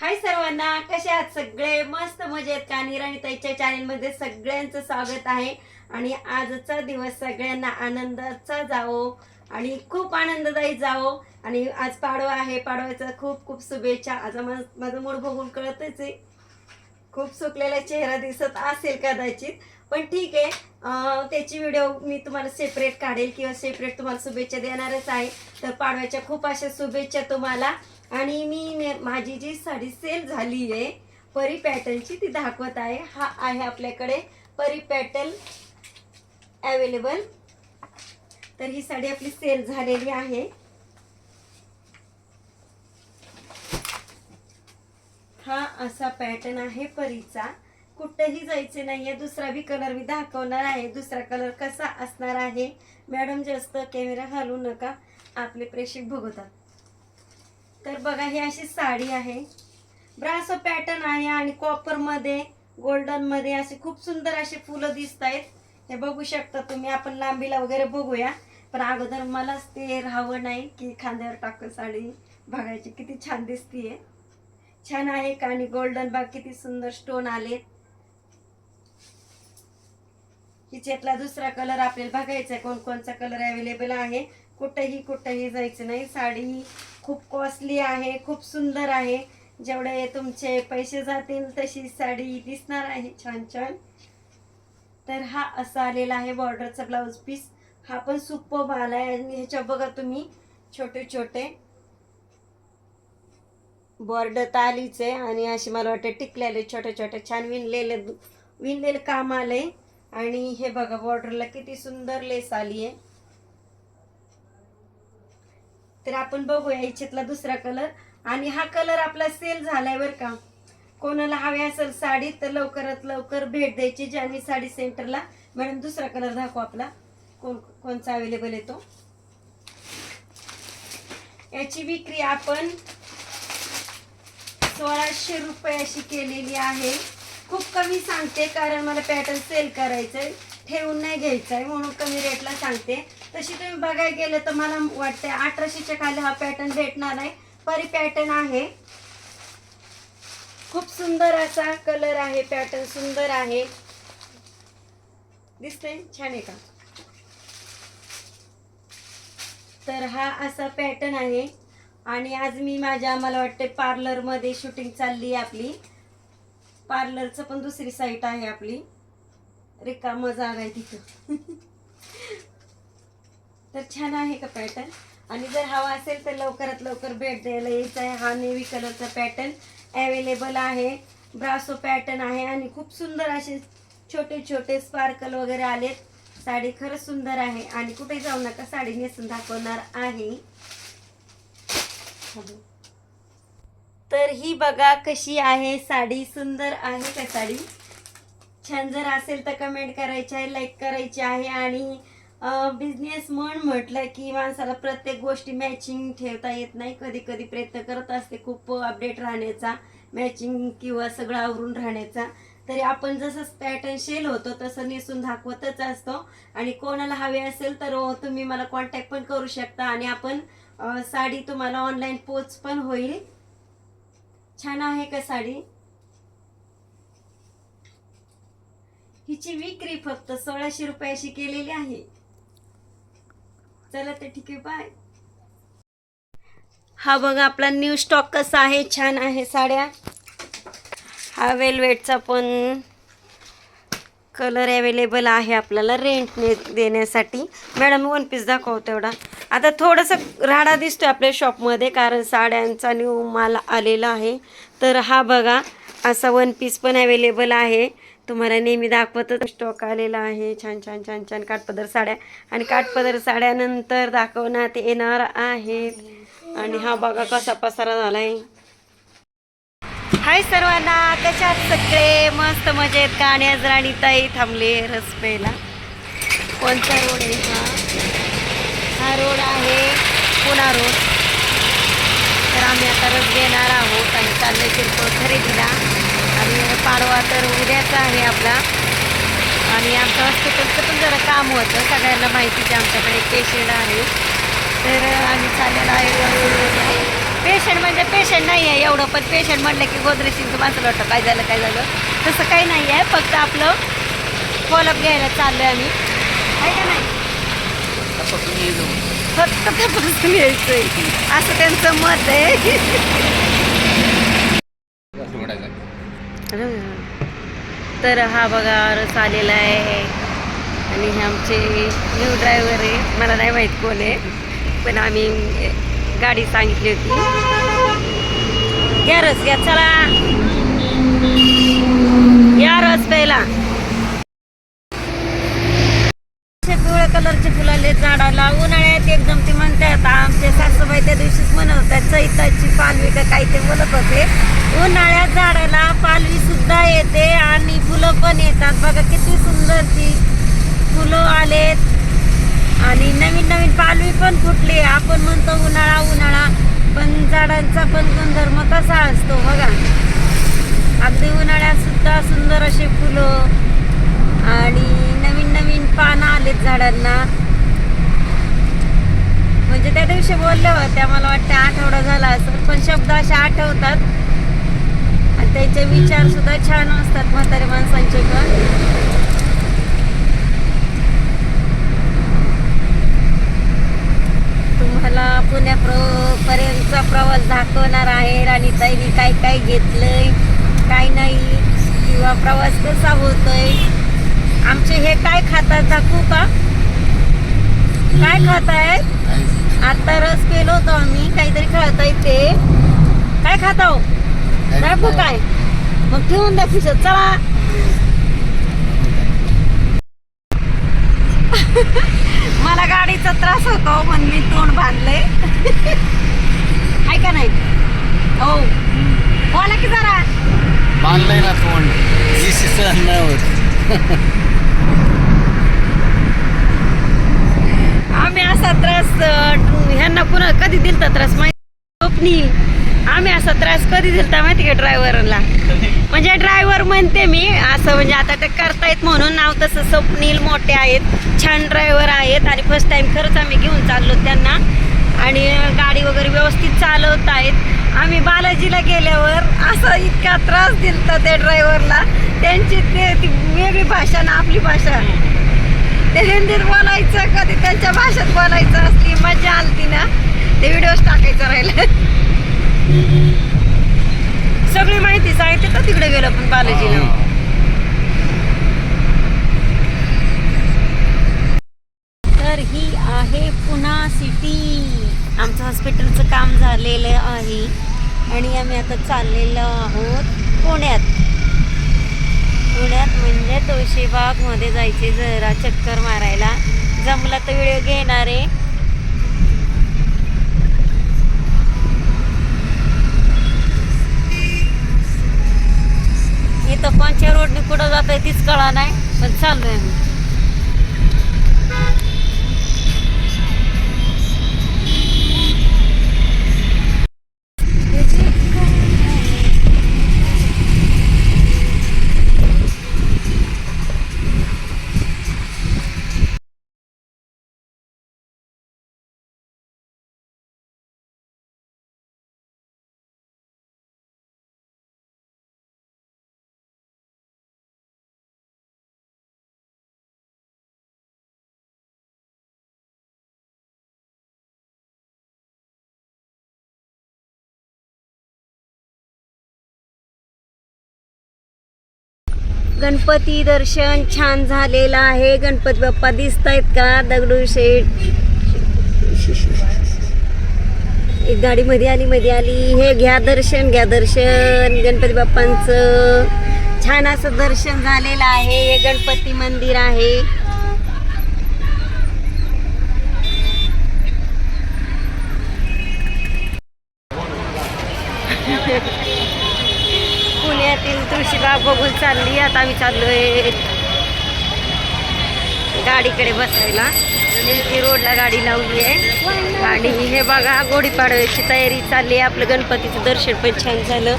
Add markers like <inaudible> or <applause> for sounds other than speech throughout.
हाय सर्वांना कसे आहात सगळे? मस्त मजेत का? निराणी ताईच्या चॅनेलमध्ये सगळ्यांचं स्वागत आहे. आणि आजचा दिवस सगळ्यांना आनंदाचा जावो आणि खूप आनंददायी जावो. आणि आज पाडवा आहे. पाडव्याचा खूप खूप शुभेच्छा. आज माझं मूड बघून कळतच आहे. खूप सुकलेला चेहरा दिसत असेल कदाचित. पण ठीक आहे. त्याची व्हिडिओ मी तुम्हाला सेपरेट काढेल किंवा सेपरेट तुम्हाला शुभेच्छा देणारच आहे. तर पाडव्याच्या खूप अशा शुभेच्छा तुम्हाला. आणि मी माझी जी साडी सेल झाली आहे परी पॅटर्नची ती दाखवत आहे. हा आहे आपल्याकडे परी पॅटर्न अवेलेबल तर ही साडी आपली सेल झालेली आहे. हा असा पॅटर्न आहे परीचा. कुठंही जायचे नाहीये. दुसरा बी कलर मी दाखवणार आहे. दुसरा कलर कसा असणार आहे? मॅडम जास्त कॅमेरा घालू नका. आपले प्रेक्षक बघतात. तर बघा ही अशी साडी आहे. ब्रासो पॅटर्न आहे आणि कॉपरमध्ये गोल्डनमध्ये असे खूप सुंदर असे फुलं दिसत आहेत. हे बघू शकता तुम्ही आपण लांबीला वगैरे बघूया. पण अगोदर मलाच ते राहावं नाही की खांद्यावर टाकून साडी बघायची. किती छान दिसतीये. छान आहे का? आणि गोल्डन बाग किती सुंदर स्टोन आले. हिच्यातला दुसरा कलर आपल्याला बघायचा आहे कोणकोणचा कलर अवेलेबल आहे. कुठेही कुठेही जायचं नाही. साडी खूप कॉस्टली आहे खूप सुंदर आहे. जेवढे तुमचे पैसे जातील तशी साडी दिसणार आहे छान छान. तर हा असा आलेला आहे बॉर्डरचा ब्लाऊज पीस हा पण सुप्प आला आहे आणि ह्याच्या बघा तुम्ही छोटे छोटे. बॉर्डर तालीच आहे आणि असे मला वाटतं टिकलेले छोटे छोटे छान विणलेले विणलेलं काम आलंय. आणि हे बघा बॉर्डरला किती सुंदर लेस आली आहे तर आपण बघूया याच्यातला दुसरा कलर आणि हा कलर आपला सेल झालाय बरं का. कोणाला हवी असेल साडी तर लवकरात लवकर भेट द्यायची ज्यांनी साडी सेंटरला मॅडम दुसरा कलर दाखवू आपला. कोण कोणचा अवेलेबल आहे तो? याची विक्री आपण सोळाशे रुपये अशी केलेली आहे. खूप कमी सांगते कारण मला पॅटर्न सेल करायचंय. ठेवून नाही घ्यायचं आहे म्हणून कमी रेटला सांगते. तशी तुम्ही बघायला गेलं तर मला वाटते अठराशेच्या खाली हा पॅटर्न भेटणार आहे. परी पॅटर्न आहे. खूप सुंदर असा कलर आहे पॅटर्न सुंदर आहे. दिसतंय? छान आहे का? तर हा असा पॅटर्न आहे. आणि आज मी माझ्या मला वाटते पार्लरमध्ये शूटिंग चालली आहे आपली. पार्लरचं पण दुसरी साईट आहे आपली. रिकाम जागा आहे तिथं. <laughs> तर छान आहे का पॅटर्न आणि जर हवा असेल तर लवकरात लवकर भेट द्यायला यायचा आहे हा नेव्ही कलरचा पॅटर्न अवेलेबल आहे. ब्रासो पॅटर्न आहे आणि खूप सुंदर असे छोटे छोटे स्पार्कल वगैरे आलेत. साडी खरंच सुंदर आहे. आणि कुठे जाऊ नका साडी नेसून दाखवणार आहे. तर ही बघा कशी आहे. साडी सुंदर आहे का साडी? छान जर असेल तर कमेंट करायची आहे लाईक करायची आहे आणि बिझनेस म्हण म्हटलं की माणसाला प्रत्येक गोष्टी मॅचिंग ठेवता येत नाही. कधी कधी प्रयत्न करत असते खूप अपडेट राहण्याचा मॅचिंग किंवा सगळं आवरून राहण्याचा. तरी आपण जसं पॅटर्न शेल होतो तसं नेसून दाखवतच असतो. आणि कोणाला हवे असेल तर तुम्ही मला कॉन्टॅक्ट पण करू शकता आणि आपण साडी तुम्हाला ऑनलाईन पोच पण होईल. छान आहे का साडी? हिची विक्री फक्त सोळाशे रुपयाशी केलेली आहे. चला तर ठीक आहे बाय हा बघा आपला न्यू स्टॉक कसा आहे? छान आहे साड्या. हा वेलवेटचा पण कलर अवेलेबल आहे आपल्याला रेंटने देण्यासाठी. मॅडम वन पीस दाखव तेवढा. आता थोडंसं राडा दिसतोय आपल्या शॉपमध्ये कारण साड्यांचा न्यू माल आलेला आहे. तर हा बघा असा वन पीस पण अवेलेबल आहे. तुम्हाला नेहमी दाखवतच स्टॉक आलेला आहे. छान छान छान छान काठपदर साड्या. आणि काठपदर साड्यानंतर दाखवण्यात येणार आहेत. आणि हा बघा कसा पसारा झालाय. हाय सर्वांना कशा सगळे? मस्त मजेत गाण्यात राणी ताई थांबले रस प्यायला कोणता रोड आहे हा? हा रोड आहे पुणा रोड. तर आम्ही आता रस घेणार आहोत आणि चाललं किरकोळ खरेदीला. पाडवा तर उद्याचा आहे आपला. आणि आमचं हॉस्पिटलचं पण जरा काम होतं सगळ्यांना माहितीच आहे आमच्याकडे पेशंट आहे. तर आम्ही चाललेलो आहे. पेशंट म्हणजे पेशंट नाही आहे एवढं पण पेशंट म्हटलं की गोदरेशींचं माणसं वाटतं काय झालं काय झालं? तसं काही नाही आहे फक्त आपलं फॉलोअप घ्यायला चाललो आहे आम्ही. आहे का नाही? फक्त तपासून आहे असं त्यांचं मत आहे. तर हा बघा रस आलेला आहे. आणि हे आमचे न्यू ड्रायव्हर आहे. मला नाही माहीत कोण आहे पण आम्ही गाडी सांगितली होती. घ्या रस घ्या चला. या रस प्यायला. कलरची फुल आले झाडाला उन्हाळ्यात एकदम ते म्हणतात आमचे सासूबाई त्या दिवशीच म्हणत चैताची पालवी का काही ते बोलत होते. उन्हाळ्यात झाडाला पालवी सुद्धा येते आणि फुलं पण येतात. बघा किती सुंदर ती फुलं आलेत. आणि नवीन नवीन पालवी पण फुटली. आपण म्हणतो उन्हाळा उन्हाळा पण झाडांचा पण गुणधर्म कसा असतो बघा. अगदी उन्हाळ्यात सुद्धा सुंदर असे फुलं आणि पानं आलेत झाडांना. म्हणजे त्या दिवशी बोलल्या होत्या मला वाटतं आठवडा झाला असं पण शब्द असे आठवतात. आणि त्याचे विचार सुद्धा छान असतात म्हातारे माणसांचे पण. तुम्हाला पुण्या पर्यंतचा प्रवास दाखवणार आहे आणि ताईने काय काय घेतलंय काय नाही किंवा प्रवास कसा होतोय? आमचे हे काय खातात दाखवू का? काय खाताय? आता रस केलो होतो आम्ही काहीतरी खाताय ते. काय खातो दाखवू काय? मग ठेवून द्या खिशात चला. <laughs> मला गाडीचा त्रास होतो म्हणून मी तोंड बांधलंय. <laughs> ऐका नाही. हो. बोला की जरा. बांधलंय ना तोंड. नाही होत. <laughs> आम्ही असा त्रास ह्यांना पुन्हा कधी दिलता त्रास? माहिती स्वप्नी. आम्ही असा त्रास कधी दिलता माहिती का ड्रायव्हरला? म्हणजे ड्रायव्हर म्हणते मी असं म्हणजे आता ते करतायत म्हणून नाव तसं स्वप्नील मोठे आहेत छान ड्रायव्हर आहेत आणि फर्स्ट टाइम खरंच आम्ही घेऊन चाललो त्यांना. आणि गाडी वगैरे व्यवस्थित चालवत आहेत. आम्ही बालाजीला गेल्यावर असा इतका त्रास दिलता त्या ड्रायव्हरला. त्यांची ते ती वेगळी भाषा ना आपली भाषा. ते हिंदीत बोलायचं कधी त्यांच्या भाषेत बोलायचं असली मजा आलती ना ते व्हिडिओज टाकायचं राहिलं. सगळी माहिती सांगितली तर तिकडे गेलो पण बालाजीला. तर ही आहे पुणा सिटी आमचं हॉस्पिटलचं काम झालेलं आहे. आणि आम्ही आता चाललेलो आहोत पुण्यात. पुण्यात म्हणजे तुळशीबागमध्ये जायचे जरा चक्कर मारायला. जमला तर व्हिडिओ घेणार आहे. इथं कोणच्या रोडने कुठं जात आहे तीच कळा नाही पण चाललोय आहे गणपती दर्शन छान झालेलं आहे. गणपती बाप्पा दिसत आहेत का दगडूशेठ एक गाडी मध्ये आली मध्ये आली. हे घ्या दर्शन घ्या दर्शन. गणपती बाप्पांचं छान असं दर्शन झालेलं आहे. हे गणपती मंदिर आहे. आम्ही चाललोय गाडीकडे बसायला. ती रोडला गाडी लावली आहे आणि हे बघा गोडीपाडव्याची तयारी चालली आहे आपलं गणपतीचं दर्शन पण छान झालं.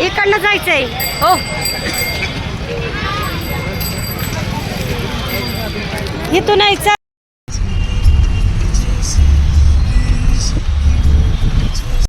इकडनं जायचंय. हो. इथून यायचं.